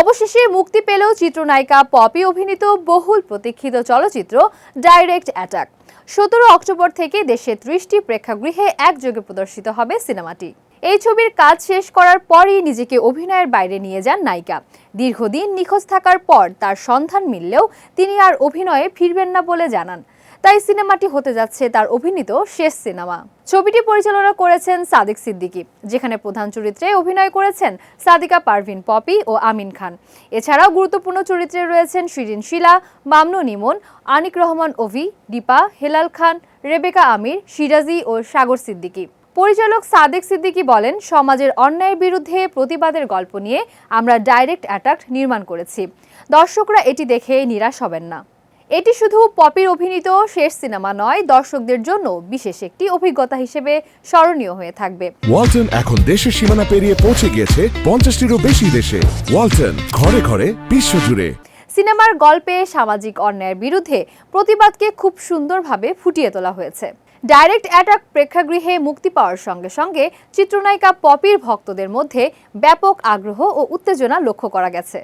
অবশেষে মুক্তি পেল চিত্রনায়িকা পপি অভিনীত বহুল প্রতীক্ষিত চলচ্চিত্র ডাইরেক্ট অ্যাটাক সতেরো অক্টোবর থেকে দেশে ত্রিশটি প্রেক্ষাগৃহে একযোগে প্রদর্শিত হবে সিনেমাটি। এই ছবির কাজ শেষ করার পরই নিজেকে অভিনয়ের বাইরে নিয়ে যান নায়িকা। দীর্ঘদিন নিখোঁজ থাকার পর তার সন্ধান মিললেও তিনি আর অভিনয়ে ফিরবেন না বলে জানান। তাই সিনেমাটি হতে যাচ্ছে তার অভিনীত শেষ সিনেমা। ছবিটি পরিচালনা করেছেন সাদিক সিদ্দিকী, যেখানে প্রধান চরিত্রে অভিনয় করেছেন সাদিকা পারভিন পপি ও আমিন খান। এছাড়াও গুরুত্বপূর্ণ চরিত্রে রয়েছেন শিরিন শিলা মামনুন ইমন আনিক রহমান অভি দীপা, হেলাল খান, রেবেকা আমির, সিরাজি ও সাগর সিদ্দিকী। পরিচালক সাদেক সিদ্দিকী বলেন, সমাজের অন্যায়ের বিরুদ্ধে প্রতিবাদের গল্প নিয়ে আমরা ডাইরেক্ট অ্যাটাক নির্মাণ করেছি। দর্শকরা এটি দেখে নিরাশ হবেন না। এটি শুধু পপির অভিনীত শেষ সিনেমা নয় দর্শকদের জন্য বিশেষ একটি অভিজ্ঞতা হিসেবে স্মরণীয় হয়ে থাকবে। ওয়ালটন এখন দেশের সীমানা পেরিয়ে পৌঁছে গিয়েছে পঞ্চাশটিরও বেশি দেশে। ওয়ালটন ঘরে ঘরে বিশ্বজুড়ে। সিনেমার গল্পে সামাজিক অন্যায়ের বিরুদ্ধে প্রতিবাদকে খুব সুন্দরভাবে ফুটিয়ে তোলা হয়েছে। ডাইরেক্ট অ্যাটাক প্রেক্ষাগৃহে মুক্তি পাওয়ার সঙ্গে সঙ্গে চিত্রনায়িকা পপির ভক্তদের মধ্যে ব্যাপক আগ্রহ ও উত্তেজনা লক্ষ্য করা গেছে।